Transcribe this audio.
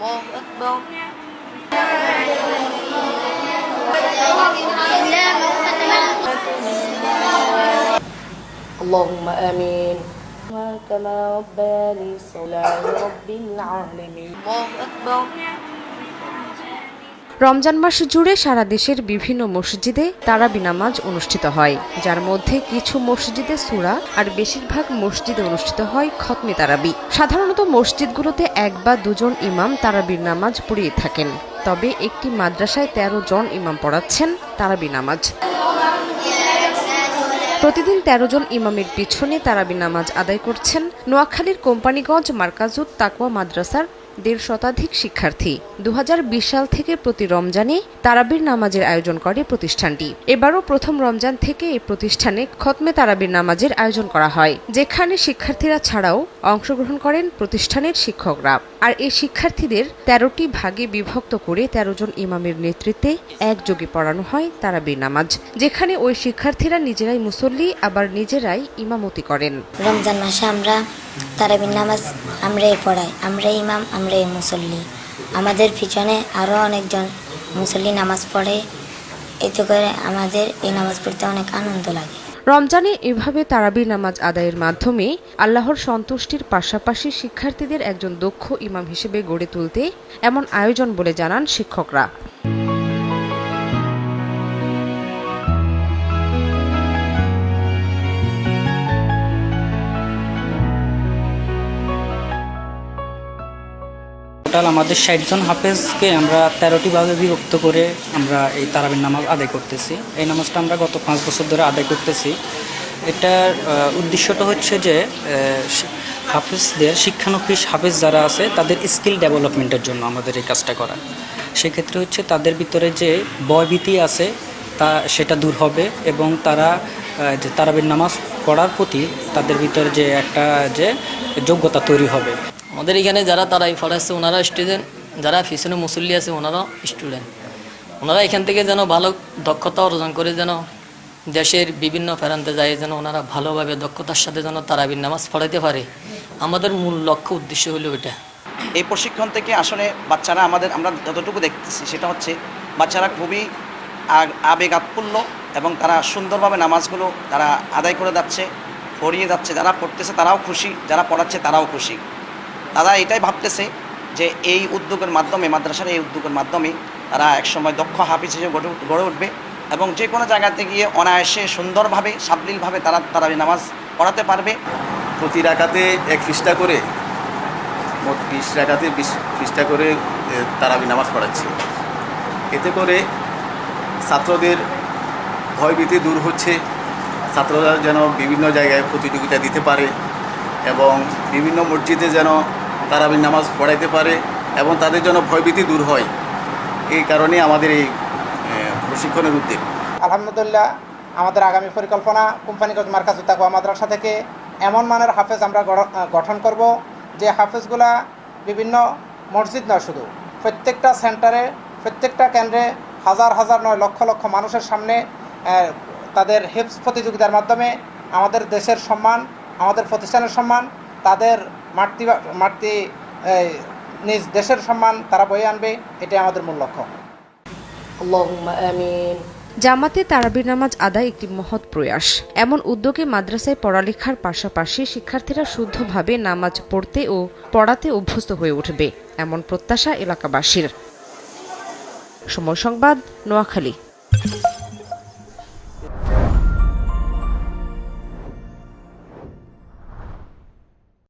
الله أكبر اللهم آمين كما ربياني صلاة رب العالمين الله أكبر রমজান মাস জুড়ে সারা দেশের বিভিন্ন মসজিদে তারাবি নামাজ অনুষ্ঠিত হয়, যার মধ্যে কিছু মসজিদে সুরা আর বেশিরভাগ মসজিদে অনুষ্ঠিত হয় খতমে তারাবি। সাধারণত মসজিদগুলোতে এক বা দুজন ইমাম তারাবির নামাজ পড়িয়ে থাকেন। তবে একটি মাদ্রাসায় ১৩ জন ইমাম পড়াচ্ছেন তারাবি নামাজ। প্রতিদিন ১৩ জন ইমামের পিছনে তারাবি নামাজ আদায় করছেন নোয়াখালীর কোম্পানিগঞ্জ মার্কাজুত তাকওয়া মাদ্রাসার দেড় শতাধিক শিক্ষার্থী। দুহাজার বিশ সাল থেকে প্রতি রমজানে তারাবির নামাজের আয়োজন করে প্রতিষ্ঠানটি। এবারও প্রথম রমজান থেকে এই প্রতিষ্ঠানে খতমে তারাবির নামাজের আয়োজন করা হয়। যেখানে শিক্ষার্থীরা ছাড়াও অংশগ্রহণ করেন প্রতিষ্ঠানের শিক্ষকরা। আর এই শিক্ষার্থীদের তেরোটি ভাগে বিভক্ত করে ১৩ জন ইমামের নেতৃত্বে একযোগে পড়ানো হয় তারাবির নামাজ, যেখানে ওই শিক্ষার্থীরা নিজেরাই মুসল্লি, আবার নিজেরাই ইমামতি করেন। রমজান মাসে আমরা তারাবির নামাজ আমরাই পড়াই, আমরাই ইমাম, আমরাই মুসল্লি। আমাদের পিছনে আরও অনেকজন মুসল্লি নামাজ পড়ে। এতে করে আমাদের এই নামাজ পড়তে অনেক আনন্দ লাগে। রমজানে এভাবে তারাবির নামাজ আদায়ের মাধ্যমে আল্লাহর সন্তুষ্টির পাশাপাশি শিক্ষার্থীদের একজন দক্ষ ইমাম হিসেবে গড়ে তুলতে এমন আয়োজন বলে জানান শিক্ষকরা। টোটাল আমাদের ষাট জন হাফেজকে আমরা তেরোটি ভাগে বিভক্ত করে আমরা এই তারাবির নামাজ আদায় করতেছি। এই নামাজটা আমরা গত পাঁচ বছর ধরে আদায় করতেছি। এটার উদ্দেশ্যটা হচ্ছে যে হাফেজদের শিক্ষানবিশ হাফেজ যারা আছে, তাদের স্কিল ডেভেলপমেন্টের জন্য আমাদের এই কাজটা করা। সেক্ষেত্রে হচ্ছে তাদের ভিতরে যে ভয়ভীতি আছে, তা সেটা দূর হবে এবং তারা যে তারাবির নামাজ পড়ার প্রতি তাদের ভিতরে যে একটা, যে যোগ্যতা তৈরি হবে। আমাদের এখানে যারা তারাই পড়াচ্ছে ওনারা স্টুডেন্ট যারা পিছনে মুসল্লি আছে, ওনারা স্টুডেন্ট ওনারা এখান থেকে যেন ভালো দক্ষতা অর্জন করে যেন দেশের বিভিন্ন প্রান্তে যায়, যেন ওনারা ভালোভাবে দক্ষতার সাথে যেন তারাবির নামাজ পড়াইতে পারে। আমাদের মূল লক্ষ্য, উদ্দেশ্য হলো এটা। এই প্রশিক্ষণ থেকে আসলে বাচ্চারা আমাদের, আমরা যতটুকু দেখতেছি, সেটা হচ্ছে বাচ্চারা খুবই আগ- আবেগাৎপূর্ণ এবং তারা সুন্দরভাবে নামাজগুলো তারা আদায় করে যাচ্ছে, পড়িয়ে যাচ্ছে, যারা পড়তেছে তারাও খুশি, যারা পড়াচ্ছে তারাও খুশি। তারা এটাই ভাবতেছে যে এই উদ্যোগের মাধ্যমে, মাদ্রাসার এই উদ্যোগের মাধ্যমে তারা একসময় দক্ষ হাফিজ হিসেবে গড়ে উঠবে এবং যে কোনো জায়গাতে গিয়ে অনায়াসে সুন্দরভাবে, সাবলীলভাবে তারা তারা নামাজ পড়াতে পারবে। প্রতি রাখাতে এক পৃষ্ঠা করে, মোট বিশ রাখাতে বিশ পৃষ্ঠা করে তারাবি নামাজ পড়াচ্ছি। এতে করে ছাত্রদের ভয়ভীতি দূর হচ্ছে। ছাত্ররা যেন বিভিন্ন জায়গায় প্রতিযোগিতা দিতে পারে এবং বিভিন্ন মসজিদে যেন তারাবি নামাজ পড়াইতে পারে এবং তাদের জন্য ভয়ভীতি দূর হয়। এই কারণে আমাদের এই প্রশিক্ষণের উদ্যোগ। আলহামদুলিল্লাহ, আমাদের আগামী পরিকল্পনা কোম্পানিগঞ্জ মার্কাজ তাকুয়া মাদ্রাসা থেকে এমন মানের হাফেজ আমরা গঠন করব যে হাফেজগুলা বিভিন্ন মসজিদ নয় শুধু, প্রত্যেকটা সেন্টারে, প্রত্যেকটা কেন্দ্রে হাজার হাজার নয় লক্ষ লক্ষ মানুষের সামনে তাদের হিপস প্রতিযোগিতার মাধ্যমে আমাদের দেশের সম্মান, আমাদের প্রতিষ্ঠানের সম্মান তাদের মাতৃ মাতৃ নিজ দেশের সম্মান তারা বয়ে আনবে এটাই আমাদের মূল লক্ষ্য। জামাতে তারাবির নামাজ আদায় একটি মহৎ প্রয়াস। এমন উদ্যোগে মাদ্রাসায় পড়ালেখার পাশাপাশি শিক্ষার্থীরা শুদ্ধভাবে নামাজ পড়তে ও পড়াতে অভ্যস্ত হয়ে উঠবে এমন প্রত্যাশা এলাকাবাসীর। সময় সংবাদ নোয়াখালী।